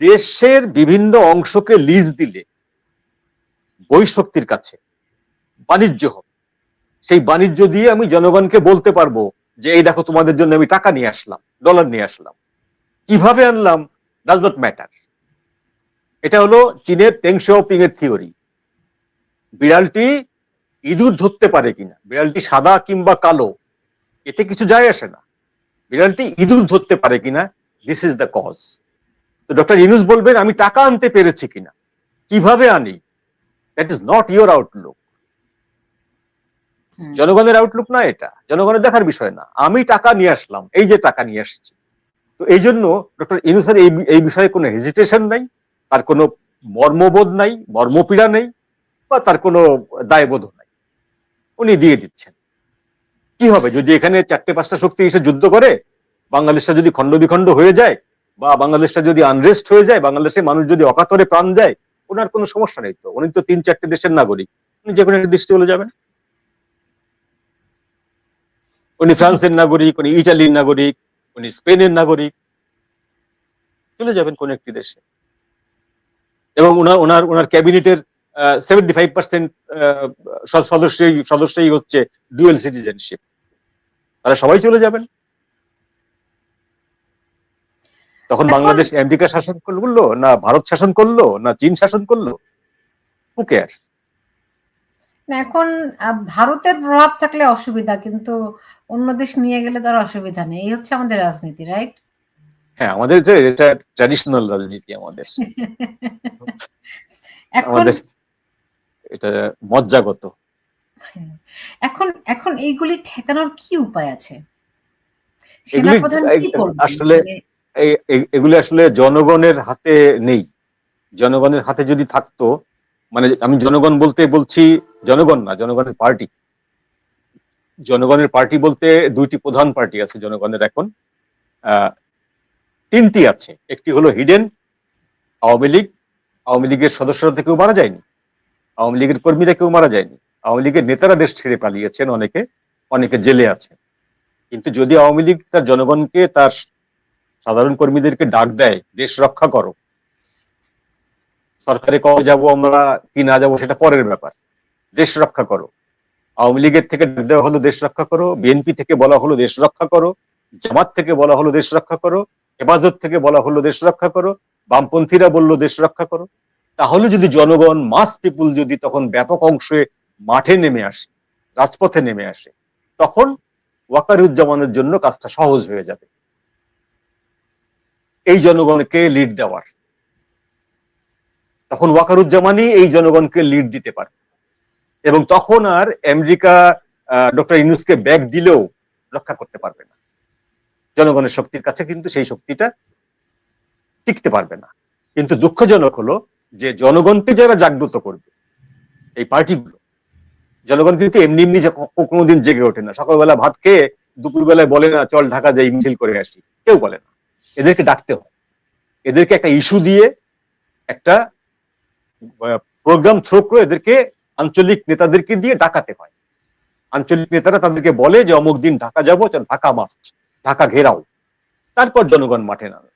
দেশের বিভিন্ন অংশকে লিজ দিলে বৈশক্তির কাছে, বাণিজ্য হবে। সেই বাণিজ্য দিয়ে আমি জনগণকে বলতে পারব যে, এই দেখো, তোমাদের জন্য আমি টাকা নিয়ে আসলাম, ডলার নিয়ে আসলাম। কীভাবে আনলাম? ডাজ নট ম্যাটার এটা হলো চীনের তেংশিয়াওপিং এর থিওরি বিড়ালটি ইঁদুর ধরতে পারে কিনা? বিড়ালটি সাদা কিংবা কালো? এতে কিছু যায় আসে না। বিড়ালটি ইঁদুর ধরতে পারে কিনা? দিস ইজ দ্য কজ তো ডক্টর ইনুস বলবেন আমি টাকা আনতে পেরেছি কিনা? কীভাবে আনি? That is not your outlook জনগণের আউটলুক না এটা। জনগণের দেখার বিষয় না। আমি টাকা নিয়ে আসলাম এই যে টাকা নিয়ে আসছি। তো এই জন্য ডক্টর ইনুসের এই এই বিষয়ে কোনো হেজিটেশন নাই তার কোনো মর্মবোধ নাই মর্মপীড়া নেই বা তার কোনো দায়বোধ নাই। উনি দিয়ে দিচ্ছেন। কি হবে? যদি এখানে চারটে পাঁচটা শক্তি এসে যুদ্ধ করে বাংলাদেশটা যদি খণ্ড বিখণ্ড হয়ে যায় বা বাংলাদেশটা যদি আনরেস্ট হয়ে যায়, বাংলাদেশের মানুষ যদি অকাতরে প্রাণ দেয়, ওনার কোনো সমস্যা নেই তো। উনি তো তিন চারটে দেশের নাগরিক। উনি যে কোনো একটা দেশে চলে যাবেন। উনি ফ্রান্সের নাগরিক, উনি ইটালির নাগরিক, উনি স্পেনের নাগরিক, চলে যাবেন কোন একটি দেশে। এবং ওনার ওনার ওনার ক্যাবিনেটের সেভেন্টি ফাইভ পার্সেন্ট সদস্যই সদস্যই হচ্ছে ডুয়েল সিটিজেনশিপ তারা সবাই চলে যাবেন। তখন বাংলাদেশ আমেরিকা শাসন করল না ভারত শাসন করল না চীন শাসন করল? হু কেয়ার এখন ভারতের প্রভাব থাকলে অসুবিধা কিন্তু অন্য দেশ নিয়ে গেলে তো আর অসুবিধা নেই। এই হচ্ছে আমাদের রাজনীতি রাইট হ্যাঁ আমাদের যে এটা ট্র্যাডিশনাল রাজনীতি আমাদের। এখন আমাদের এটা মজ্জাগত। এখন এখন এইগুলি ঠেকানোর কি উপায় আছে? সেনাপ্রধান কি করবেন? আসলে মানে, এগুলি আসলে জনগণের হাতে নেই। জনগণের হাতে যদি থাকতো মানে আমি জনগণ বলতে বলছি জনগণ না, জনগণের পার্টি। জনগণের পার্টি বলতে দুইটি প্রধান পার্টি আছে জনগণের এখন। তিনটি আছে। একটি হলো হিডেন, আওয়ামী লীগ। আওয়ামী লীগের সদস্যরা কেউ মারা যায়নি। আওয়ামী লীগের কর্মীরা কেউ মারা যায়নি। আওয়ামী লীগের নেতারা দেশ ছেড়ে পালিয়েছেন, অনেকে অনেকে জেলে আছে কিন্তু যদি আওয়ামী লীগ তার জনগণকে তার সাধারণ কর্মীদেরকে ডাক দেয়, দেশ রক্ষা করো। সরকারে কবে যাব আমরা, কি না যাব, সেটা পরের ব্যাপার। দেশ রক্ষা করো। আওয়ামী লীগের থেকে ডাক দেওয়া হলো, দেশ রক্ষা করো। বিএনপি থেকে বলা হলো, দেশ রক্ষা করো। জামাত থেকে বলা হলো, দেশ রক্ষা করো। হেফাজত থেকে বলা হলো, দেশ রক্ষা করো। বামপন্থীরা বলল, দেশ রক্ষা করো। তাহলে যদি জনগণ, মাস পিপুল যদি তখন ব্যাপক অংশে মাঠে নেমে আসে, রাজপথে নেমে আসে, তখন ওয়াকারুজ্জামানের জন্য কাজটা সহজ হয়ে যাবে। এই জনগণকে লিড দেওয়ার। তখন ওয়াকারুজ্জামানই এই জনগণকে লিড দিতে পারে এবং তখন আর আমেরিকা ডক্টর ইউনুসকে ব্যাগ দিলেও রক্ষা করতে পারবে না। জনগণের শক্তির কাছে কিন্তু সেই শক্তিটা টিকতে পারবে না। কিন্তু দুঃখজনক হলো যে জনগণকে যারা জাগ্রত করবে, এই পার্টিগুলো, জনগণ কিন্তু এমনি এমনি কোনোদিন জেগে ওঠে না। সকালবেলা ভাত খেয়ে দুপুরবেলায় বলে না, চল ঢাকা যাই, মিছিল করে আসি। কেউ বলে না। এদেরকে ডাকতে হয়। এদেরকে একটা ইস্যু দিয়ে একটা প্রোগ্রাম থ্রো করে এদেরকে আঞ্চলিক নেতাদেরকে দিয়ে ডাকাতে হয়। আঞ্চলিক নেতারা তাদেরকে বলে যে, অমুক দিন ঢাকা যাব ঢাকা মার্চ ঢাকা ঘেরাও। তারপর জনগণ মাঠে নামে।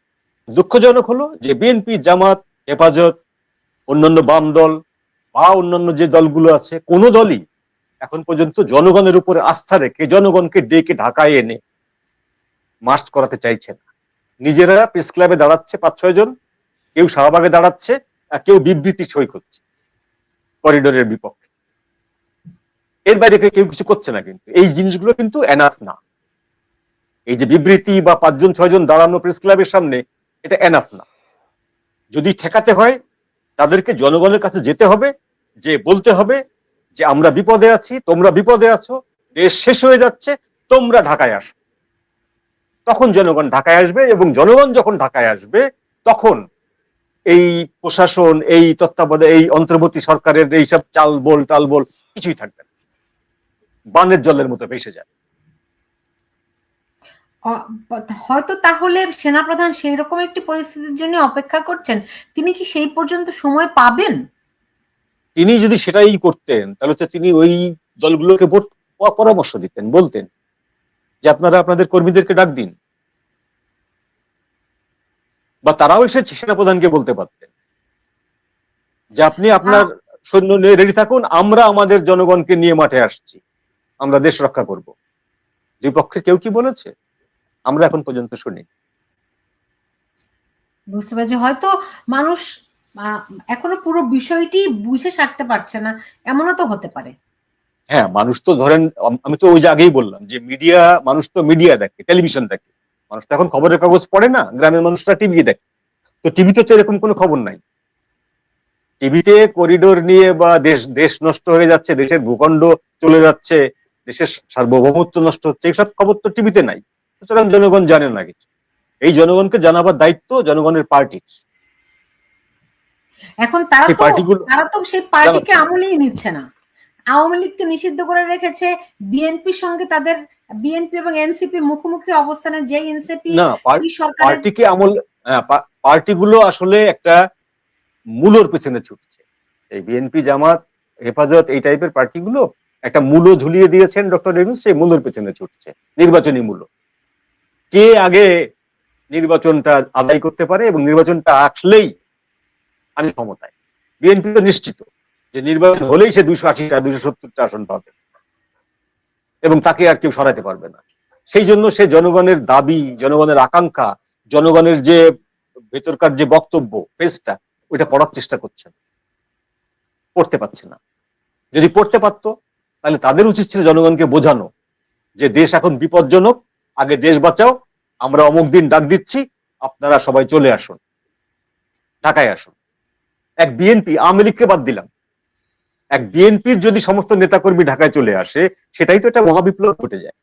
দুঃখজনক হলো যে বিএনপি জামাত, হেফাজত, অন্যান্য বাম দল বা অন্যান্য যে দলগুলো আছে, কোনো দলই এখন পর্যন্ত জনগণের উপরে আস্থা রেখে জনগণকে ডেকে ঢাকায় এনে মার্চ করাতে চাইছে না। নিজেরা প্রেস ক্লাবে দাঁড়াচ্ছে পাঁচ, ছয় জন, কেউ শাহবাগে দাঁড়াচ্ছে, আর কেউ বিবৃতি সই করছে করিডোরের বিপক্ষে। এর বাইরে কেউ- কিছু করছে না কিন্তু। এই জিনিসগুলো কিন্তু এনাফ না। এই যে বিবৃতি বা পাঁচজন, ছয়জন দাঁড়ানো প্রেস ক্লাবের সামনে, এটা এনাফ না। যদি ঠেকাতে হয়, তাদেরকে জনগণের কাছে যেতে হবে, যে বলতে হবে যে, আমরা বিপদে আছি, তোমরা বিপদে আছো, দেশ শেষ হয়ে যাচ্ছে, তোমরা ঢাকায় আসো। তখন জনগণ ঢাকায় আসবে এবং জনগণ যখন ঢাকায় আসবে তখন এই প্রশাসন এই তত্ত্বাবধায়ক এই অন্তর্বর্তী সরকারের এইসব চাল বল টাল বল কিছুই থাকবে না। বানের জলের মতো ভেসে যায়। হয়তো তাহলে সেনাপ্রধান সেই রকম একটি পরিস্থিতির জন্য অপেক্ষা করছেন। তিনি কি সেই পর্যন্ত সময় পাবেন? তিনি যদি সেটাই করতেন তাহলে তো তিনি ওই দলগুলোকে পরামর্শ দিতেন বলতেন যে আপনারা আপনাদের কর্মীদেরকে ডাক দিন। বা তারাও এসে সেনাপ্রধানকে বলতে পারতেন যে আপনি আপনার সৈন্য নিয়ে রেডি থাকুন আমরা আমাদের জনগণকে নিয়ে মাঠে আসছি। আমরা দেশ রক্ষা করব। দুই পক্ষের কেউ কি বলেছে? আমরা এখন পর্যন্ত শুনি বুঝতে পারছি। হয়তো মানুষ এখনও পুরো বিষয়টি বুঝে সারতে পারছে না এমনও তো হতে পারে। হ্যাঁ মানুষ তো ধরেন আমি তো ওই যে আগেই বললাম যে মিডিয়া মানুষ তো মিডিয়া দেখে টেলিভিশন দেখে। মানুষ তো এখন খবরের কাগজ পড়ে না গ্রামের মানুষরা টিভি দেখে। তো টিভিতে তো এরকম কোনো খবর নাই। টিভিতে করিডোর নিয়ে বা দেশ দেশ নষ্ট হয়ে যাচ্ছে দেশের ভূখণ্ড চলে যাচ্ছে দেশের সার্বভৌমত্ব নষ্ট হচ্ছে এইসব খবর তো টিভিতে নাই। সুতরাং জনগণ জানে না কিছু। এই জনগণকে জানাবার দায়িত্ব জনগণের পার্টির এখন তারা তো তারা তো সেই পার্টিকে আমলেই নিচ্ছে না। আওয়ামী লীগকে নিষিদ্ধ করে রেখেছে বিএনপির সঙ্গে তাদের বিএনপি এবং এনসিপির মুখোমুখি অবস্থানে যে এনসিপি পার্টিকে আমল হ্যাঁ, পার্টিগুলো আসলে একটা মূলর পেছনে ছুটছে। এই বিএনপি জামাত হেফাজত এই টাইপের পার্টিগুলো একটা মূল্য ঝুলিয়ে দিয়েছেন ডক্টর ইউনুস সেই মূলর পেছনে ছুটছে নির্বাচনী মূল্য কে আগে নির্বাচনটা আদায় করতে পারে এবং নির্বাচনটা আসলেই আমি ক্ষমতায়? বিএনপি তো নিশ্চিত। যে নির্বাচন হলেই সে দুইশো আশিটা দুইশো সত্তরটা আসন পাবে। এবং তাকে আর কেউ সরাতে পারবে না। সেই জন্য সে জনগণের দাবি, জনগণের আকাঙ্ক্ষা, জনগণের যে ভেতরকার যে বক্তব্য, পেজটা, ওইটা পড়ার চেষ্টা করছে না। পড়তে পারছে না। যদি পড়তে পারতো, তাহলে তাদের উচিত ছিল জনগণকে বোঝানো যে দেশ এখন বিপজ্জনক, আগে দেশ বাঁচাও, আমরা অমুক দিন ডাক দিচ্ছি, আপনারা সবাই চলে আসুন। ঢাকায় আসুন। এক বিএনপি, আওয়ামী লীগকে বাদ দিলাম। এক বিএনপির যদি সমস্ত নেতাকর্মী ঢাকায় চলে আসে, সেটাই তো একটা মহাবিপ্লব ঘটে যায়।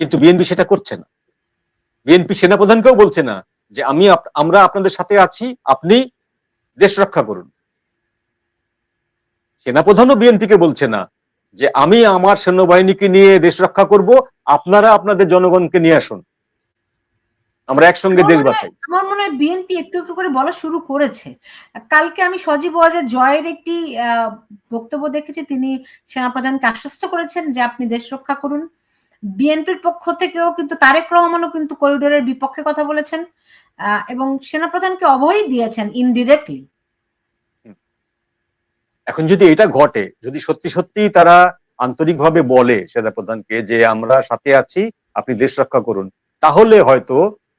কিন্তু বিএনপি সেটা করছে না। বিএনপি সেনাপ্রধানকেও বলছে না যে আমি আমরা আপনাদের সাথে আছি, আপনি দেশ রক্ষা করুন। সেনাপ্রধানও বিএনপিকে বলছে না যে আমি আমার সৈন্যবাহিনীকে নিয়ে দেশ রক্ষা করব, আপনারা আপনাদের জনগণকে নিয়ে আসুন। আমরা একসঙ্গে দেশ বাঁচাই। আমার মনে হয় বিএনপি একটু একটু করে বলা শুরু করেছে। কালকে আমি সজীব ওয়াজের জয়ের একটি বক্তব্য দেখেছি। তিনি সেনাপ্রধানকে আশ্বস্ত করেছেন যে আপনি দেশ রক্ষা করুন। বিএনপির পক্ষ থেকেও কিন্তু তারেক রহমানও কিন্তু করিডোরের বিপক্ষে কথা বলেছেন এবং সেনাপ্রধানকে অভয় দিয়েছেন ইনডিরেক্টলি এখন যদি এটা ঘটে যদি সত্যি সত্যি তারা আন্তরিকভাবে বলে সেনাপ্রধানকে যে আমরা সাথে আছি আপনি দেশ রক্ষা করুন তাহলে হয়তো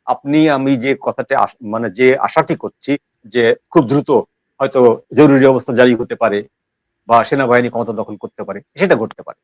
আপনি, আমি যে কথাটা আস- মানে যে আশাটি করছি যে খুব দ্রুত হয়তো জরুরি অবস্থা জারি হতে পারে বা সেনাবাহিনী ক্ষমতা দখল করতে পারে, সেটা ঘটতে পারে।